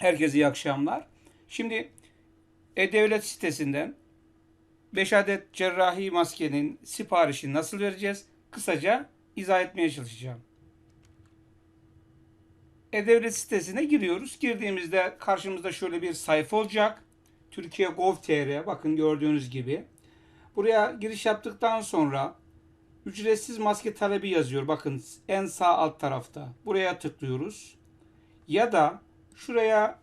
Herkese iyi akşamlar. Şimdi E-Devlet sitesinden 5 adet cerrahi maskenin siparişini nasıl vereceğiz? Kısaca izah etmeye çalışacağım. E-Devlet sitesine giriyoruz. Girdiğimizde karşımızda şöyle bir sayfa olacak. Türkiye Gov.tr bakın gördüğünüz gibi. Buraya giriş yaptıktan sonra ücretsiz maske talebi yazıyor. Bakın en sağ alt tarafta. Buraya tıklıyoruz. Ya da şuraya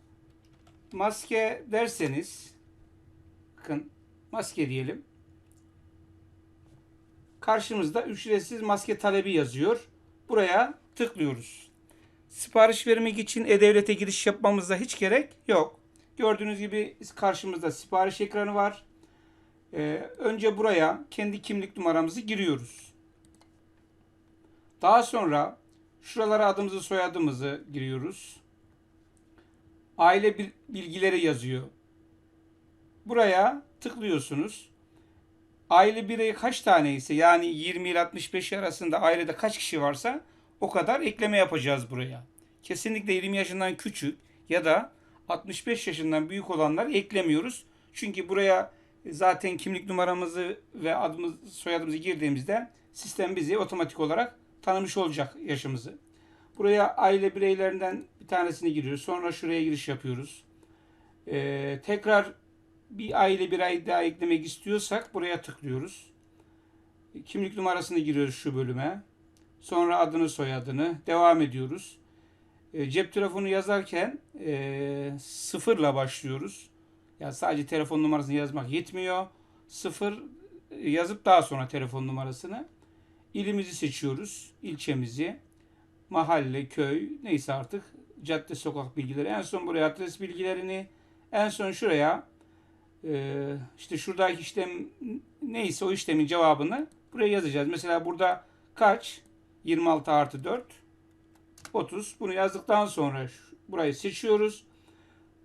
maske derseniz bakın maske diyelim. Karşımızda ücretsiz maske talebi yazıyor. Buraya tıklıyoruz. Sipariş vermek için E-Devlet'e giriş yapmamıza hiç gerek yok. Gördüğünüz gibi karşımızda sipariş ekranı var. Ee, önce buraya kendi kimlik numaramızı giriyoruz. Daha sonra şuralara adımızı soyadımızı giriyoruz. Aile bil- bilgileri yazıyor. Buraya tıklıyorsunuz. Aile bireyi kaç tane ise yani 20 ile 65 arasında ailede kaç kişi varsa o kadar ekleme yapacağız buraya. Kesinlikle 20 yaşından küçük ya da 65 yaşından büyük olanlar eklemiyoruz. Çünkü buraya zaten kimlik numaramızı ve adımız, soyadımızı girdiğimizde sistem bizi otomatik olarak tanımış olacak yaşımızı. Buraya aile bireylerinden bir tanesini giriyoruz. Sonra şuraya giriş yapıyoruz. Ee, tekrar bir aile birey daha eklemek istiyorsak buraya tıklıyoruz. Kimlik numarasını giriyoruz şu bölüme. Sonra adını soyadını devam ediyoruz. E, cep telefonu yazarken e, sıfırla başlıyoruz. Yani sadece telefon numarasını yazmak yetmiyor. Sıfır yazıp daha sonra telefon numarasını. İlimizi seçiyoruz. ilçemizi. Mahalle, köy neyse artık cadde sokak bilgileri. En son buraya adres bilgilerini. En son şuraya e, işte şuradaki işlem neyse o işlemin cevabını buraya yazacağız. Mesela burada kaç? 26 artı 4 30. Bunu yazdıktan sonra burayı seçiyoruz.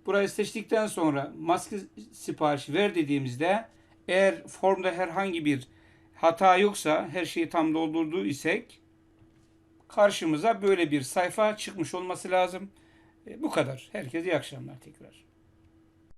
Burayı seçtikten sonra maske siparişi ver dediğimizde eğer formda herhangi bir hata yoksa her şeyi tam doldurduğu isek karşımıza böyle bir sayfa çıkmış olması lazım. E, bu kadar. Herkese iyi akşamlar tekrar.